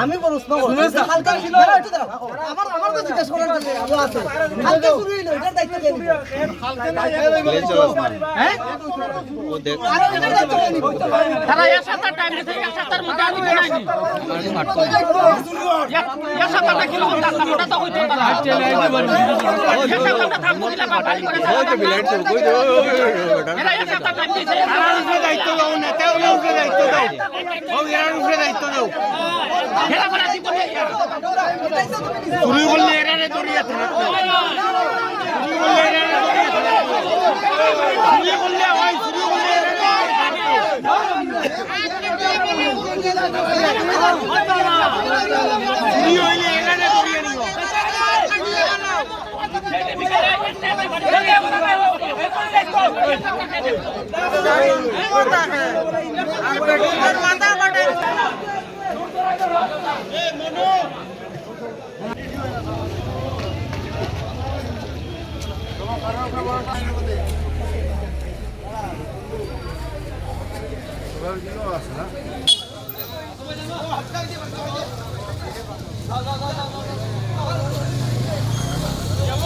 আমি প্রশ্ন করছি ছিল আমার আমার তো জিজ্ঞেস করার আছে আবু আছে কালকে এটার দায়িত্ব কে নিবে? আর এটার দায়িত্ব কে তারা এক সপ্তাহ টাইম দিতে এক সপ্তাহের মধ্যে আমি জানাইনি এক সপ্তাহটা কীরকম থাকতাম ওটা তো হইতে পারে এক সপ্তাহটা থাকব দিলে বা গাড়ি করে এরা এক সপ্তাহ টাইম দিয়েছে এরা করে দিব চুরি করলে এরারে আছে না দাও দাও দাও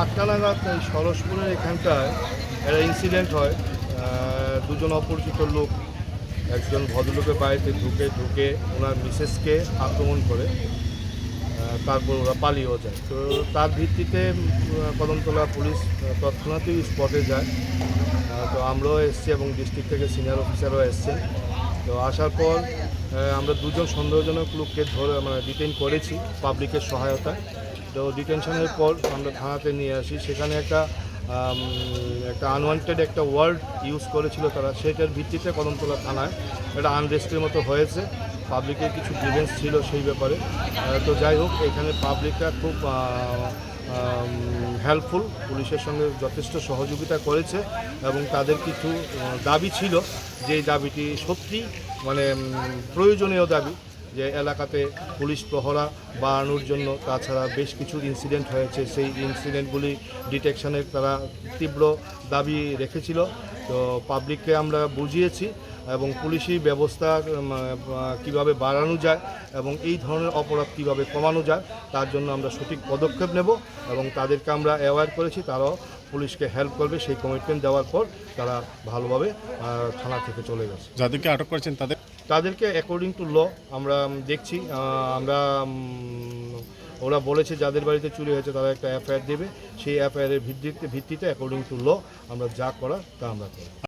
আটটা নাগাদ সরসপুরের এখানটায় একটা ইনসিডেন্ট হয়। দুজন অপরিচিত লোক একজন ভদ্রলোকের বাড়িতে ঢুকে ঢুকে ওনার মিসেসকে আক্রমণ করে। তারপর ওরা পালিয়েও যায়। তো তার ভিত্তিতে কদমতলা পুলিশ তৎক্ষণাৎই স্পটে যায়। তো আমরাও এসছি এবং ডিস্ট্রিক্ট থেকে সিনিয়র অফিসারও এসছেন। তো আসার পর আমরা দুজন সন্দেহজনক লোককে ধরে মানে ডিটেইন করেছি পাবলিকের সহায়তায়। তো ডিটেনশনের পর আমরা থানাতে নিয়ে আসি। সেখানে একটা একটা আনওয়ান্টেড একটা ওয়ার্ড ইউজ করেছিল তারা। সেটার ভিত্তিতে কদমতলা থানায় একটা আনরেস্টের মতো হয়েছে। পাবলিকের কিছু গ্রিভেন্স ছিল সেই ব্যাপারে। তো যাই হোক, এখানে পাবলিকরা খুব হেল্পফুল পুলিশের সঙ্গে যথেষ্ট সহযোগিতা করেছে এবং তাদের কিছু দাবি ছিল যে দাবিটি সত্যি মানে প্রয়োজনীয় দাবি যে এলাকাতে পুলিশ প্রহরা বাড়ানোর জন্য তাছাড়া বেশ কিছু ইনসিডেন্ট হয়েছে। সেই ইনসিডেন্টগুলি ডিটেকশনের তারা তীব্র দাবি রেখেছিল। তো পাবলিককে আমরা বুঝিয়েছি। এবং পুলিশি ব্যবস্থা কীভাবে বাড়ানো যায় এবং এই ধরনের অপরাধ কীভাবে কমানো যায় তার জন্য আমরা সঠিক পদক্ষেপ নেব এবং তাদেরকে আমরা অ্যাওয়ার করেছি তারাও পুলিশকে হেল্প করবে। সেই কমিটমেন্ট দেওয়ার পর তারা ভালোভাবে থানা থেকে চলে গেছে। যাদেরকে আটক করেছেন তাদের? তাদেরকে অ্যাকর্ডিং টু ল আমরা দেখছি। আমরা ওরা বলেছে যাদের বাড়িতে চুরি হয়েছে তারা একটা এফআইআর দেবে। সেই এফআইআরের ভিত্তিতে ভিত্তিতে অ্যাকর্ডিং টু ল আমরা যা করার তা আমরা করি